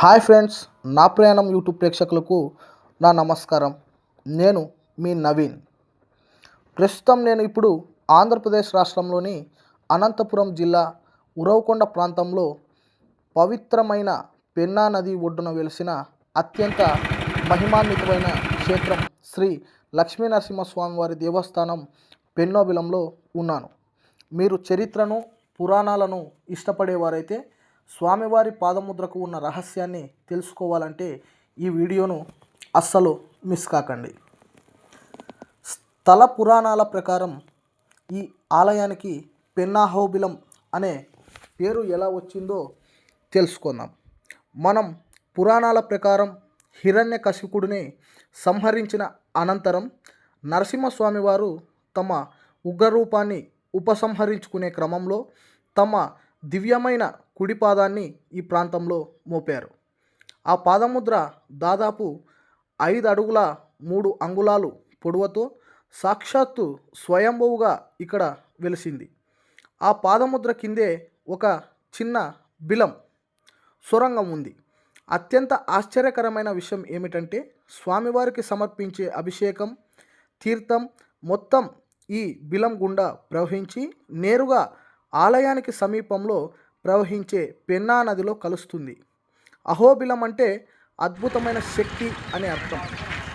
Hi friends నా ప్రయాణం YouTube ప్రేక్షకులకు నా నమస్కారం. నేను మీ నవీన్. ప్రస్తుతం నేను ఇప్పుడు ఆంధ్రప్రదేశ్ రాష్ట్రంలోని అనంతపురం జిల్లా ఉరవకొండ ప్రాంతంలో పవిత్రమైన పెన్నా నది ఒడ్డున వెలిసిన అత్యంత మహిమాన్వితమైన క్షేత్రం శ్రీ లక్ష్మీ నరసింహస్వామి వారి దేవస్థానం పెన్నోబిలంలో ఉన్నాను. మీరు చరిత్రను పురాణాలను ఇష్టపడేవారైతే స్వామివారి పాదముద్రకు ఉన్న రహస్యాన్ని తెలుసుకోవాలంటే ఈ వీడియోను అస్సలు మిస్ కాకండి. స్థల పురాణాల ప్రకారం ఈ ఆలయానికి పెన్నాహోబిలం అనే పేరు ఎలా వచ్చిందో తెలుసుకుందాం. మనం పురాణాల ప్రకారం హిరణ్య కశికుడిని సంహరించిన అనంతరం నరసింహస్వామివారు తమ ఉగ్రరూపాన్ని ఉపసంహరించుకునే క్రమంలో తమ దివ్యమైన కుడి పాదాన్ని ఈ ప్రాంతంలో మోపారు. ఆ పాదముద్ర దాదాపు ఐదు అడుగుల మూడు అంగుళాలు పొడవుతో సాక్షాత్తు స్వయంభువుగా ఇక్కడ వెలిసింది. ఆ పాదముద్ర కిందే ఒక చిన్న బిలం సొరంగం ఉంది. అత్యంత ఆశ్చర్యకరమైన విషయం ఏమిటంటే స్వామివారికి సమర్పించే అభిషేకం తీర్థం మొత్తం ఈ బిలం గుండా ప్రవహించి నేరుగా ఆలయానికి సమీపంలో ప్రవహించే పెన్నా నదిలో కలుస్తుంది. అహోబిలం అంటే అద్భుతమైన శక్తి అని అర్థం.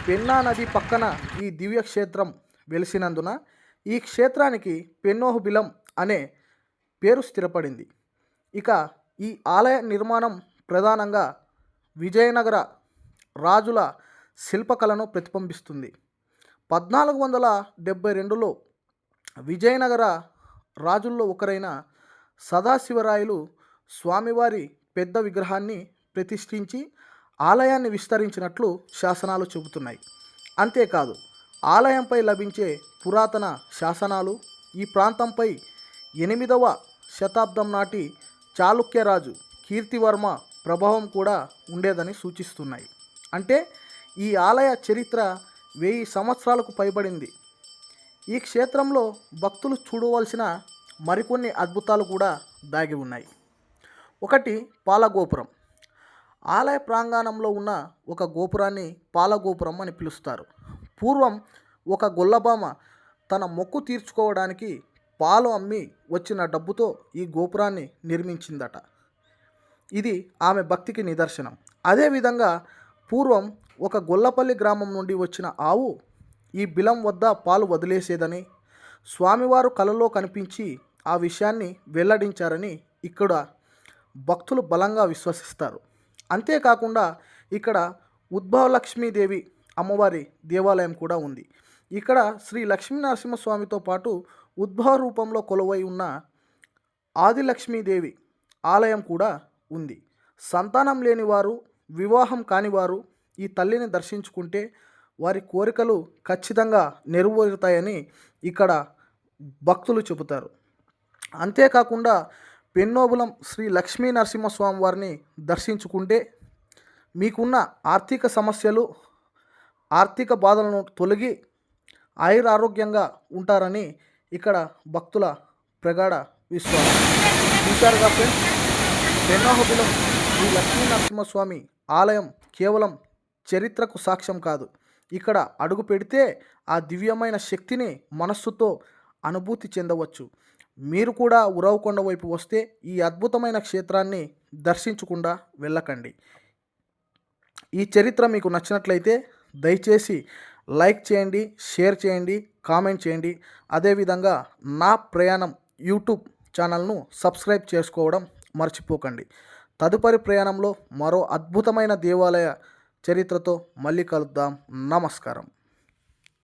పెన్నా నది పక్కన ఈ దివ్య క్షేత్రం వెలిసినందున ఈ క్షేత్రానికి పెన్నోహుబిలం అనే పేరు స్థిరపడింది. ఇక ఈ ఆలయ నిర్మాణం ప్రధానంగా విజయనగర రాజుల శిల్పకళను ప్రతిబింబిస్తుంది. పద్నాలుగు వందల డెబ్భై రెండులో విజయనగర రాజుల్లో ఒకరైన సదాశివరాయలు స్వామివారి పెద్ద విగ్రహాన్ని ప్రతిష్ఠించి ఆలయాన్ని విస్తరించినట్లు శాసనాలు చెబుతున్నాయి. అంతేకాదు ఆలయంపై లభించే పురాతన శాసనాలు ఈ ప్రాంతంపై ఎనిమిదవ శతాబ్దం నాటి చాళుక్యరాజు కీర్తివర్మ ప్రభావం కూడా ఉండేదని సూచిస్తున్నాయి. అంటే ఈ ఆలయ చరిత్ర వెయ్యి సంవత్సరాలకు పైబడింది. ఈ క్షేత్రంలో భక్తులు చూడవలసిన మరికొన్ని అద్భుతాలు కూడా దాగి ఉన్నాయి. ఒకటి పాలగోపురం. ఆలయ ప్రాంగణంలో ఉన్న ఒక గోపురాన్ని పాలగోపురం అని పిలుస్తారు. పూర్వం ఒక గొల్లబామ తన మొక్కు తీర్చుకోవడానికి పాలు అమ్మి వచ్చిన డబ్బుతో ఈ గోపురాన్ని నిర్మించిందట. ఇది ఆమె భక్తికి నిదర్శనం. అదేవిధంగా పూర్వం ఒక గొల్లపల్లి గ్రామం నుండి వచ్చిన ఆవు ఈ బిలం వద్ద పాలు వదిలేసేదని స్వామివారు కలలో కనిపించి ఆ విషయాన్ని వెల్లడించారని ఇక్కడ భక్తులు బలంగా విశ్వసిస్తారు. అంతేకాకుండా ఇక్కడ ఉద్భవలక్ష్మీదేవి అమ్మవారి దేవాలయం కూడా ఉంది. ఇక్కడ శ్రీ లక్ష్మీనరసింహస్వామితో పాటు ఉద్భవ రూపంలో కొలువై ఉన్న ఆదిలక్ష్మీదేవి ఆలయం కూడా ఉంది. సంతానం లేనివారు వివాహం కానివారు ఈ తల్లిని దర్శించుకుంటే వారి కోరికలు ఖచ్చితంగా నెరవేరుతాయని ఇక్కడ భక్తులు చెబుతారు. అంతేకాకుండా పెన్నోబులం శ్రీ లక్ష్మీ నరసింహస్వామి వారిని దర్శించుకుంటే మీకున్న ఆర్థిక సమస్యలు ఆర్థిక బాధలను తొలగి ఆయుర ఆరోగ్యంగా ఉంటారని ఇక్కడ భక్తుల ప్రగాఢ విశ్వాసం. చూశారుగా ఫ్రెండ్స్? పెన్నోహబులం శ్రీ లక్ష్మీ నరసింహస్వామి ఆలయం కేవలం చరిత్రకు సాక్ష్యం కాదు. ఇక్కడ అడుగు పెడితే ఆ దివ్యమైన శక్తిని మనస్సుతో అనుభూతి చెందవచ్చు. మీరు కూడా ఉరవకొండ వైపు వస్తే ఈ అద్భుతమైన క్షేత్రాన్ని దర్శించకుండా వెళ్ళకండి. ఈ చరిత్ర మీకు నచ్చినట్లయితే దయచేసి లైక్ చేయండి షేర్ చేయండి కామెంట్ చేయండి. అదేవిధంగా నా ప్రయాణం యూట్యూబ్ ఛానల్ను సబ్స్క్రైబ్ చేసుకోవడం మర్చిపోకండి. తదుపరి ప్రయాణంలో మరో అద్భుతమైన దేవాలయ చరిత్రతో మళ్ళీ కలుద్దాం. నమస్కారం.